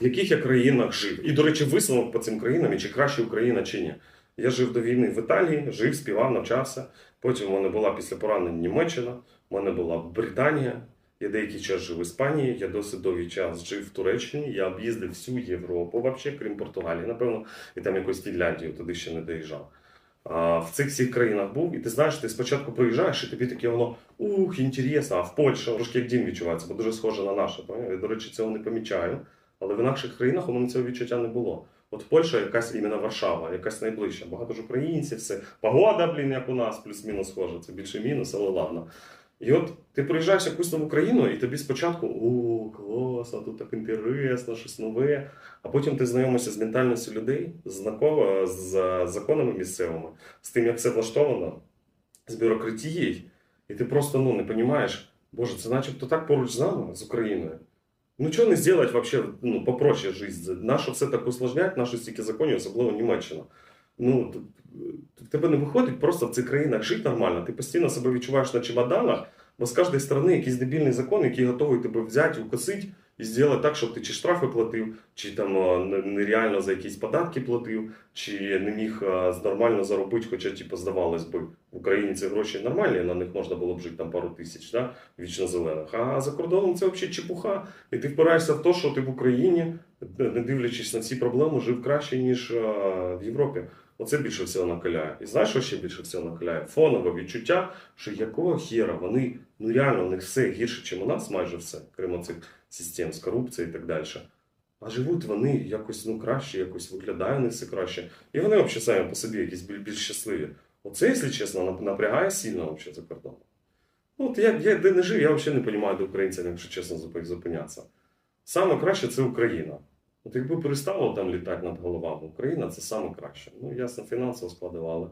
В яких я країнах жив? І, до речі, висновок по цим країнам, і чи краще Україна, чи ні. Я жив до війни в Італії, жив, співав, навчався. Потім в мене була після поранень Німеччина, в мене була Британія. Я деякий час жив в Іспанії, я досить довгий час жив в Туреччині, я об'їздив всю Європу, вообще, крім Португалії, напевно, і там якусь Фінляндію туди ще не доїжджав. А, в цих всіх країнах був, і ти знаєш, ти спочатку приїжджаєш, і тобі таке воно ух, інтересно, а в Польщі трошки як дім відчувається, бо дуже схоже на наше. Я, до речі, цього не помічаю. Але в інакших країнах у мене цього відчуття не було. От Польща якась іменно Варшава, якась найближча. Багато ж українців, все. Погода, блін, як у нас, плюс-мінус схожа. Це більше мінус, але ладно. І от ти приїжджаєш якусь нову країну, і тобі спочатку о, класно, тут так інтересно, щось нове. А потім ти знайомишся з ментальністю людей, знакомо з законами місцевими, з тим, як все влаштовано, з бюрократією, і ти просто ну, не розумієш, боже, це начебто так поруч з нами, з Україною. Ну, чого не зробити вообще, ну, попроще життя? Нащо все так усложнять, нащо стільки законів, особливо Німеччина. Ну, т- в тебе не виходить просто в цих країнах жити нормально. Ти постійно себе відчуваєш на чемоданах, бо з кожної сторони якийсь дебільний закон, який готовий тебе взяти, укосити і зробити так, щоб ти чи штрафи платив, чи там нереально за якісь податки платив, чи не міг нормально заробити, хоча, типу, здавалось би, в Україні ці гроші нормальні, на них можна було б жити там пару тисяч, да? вічно зелених. А за кордоном це взагалі чепуха. І ти впираєшся в те, що ти в Україні, не дивлячись на ці проблеми, жив краще, ніж е, в Європі. Оце більше всього накаляє. І знаєш, що ще більше всього накаляє? Фонове відчуття, що якого хера вони, ну реально, у них все гірше, ніж у нас, майже все, крім цих систем з корупцією і так далі. А живуть вони якось ну, краще, якось виглядає них все краще. І вони взагалі самі по собі якісь біль- більш щасливі. Оце, якщо чесно, напрягає сильно взагалі за кордоном. Ну, от я, я де не жив, я взагалі не розумію, де українцям, якщо чесно, зупинятися. Саме краще це Україна. От якби перестало там літати над головами, Україна це саме краще. Ну, ясно, фінансово складували.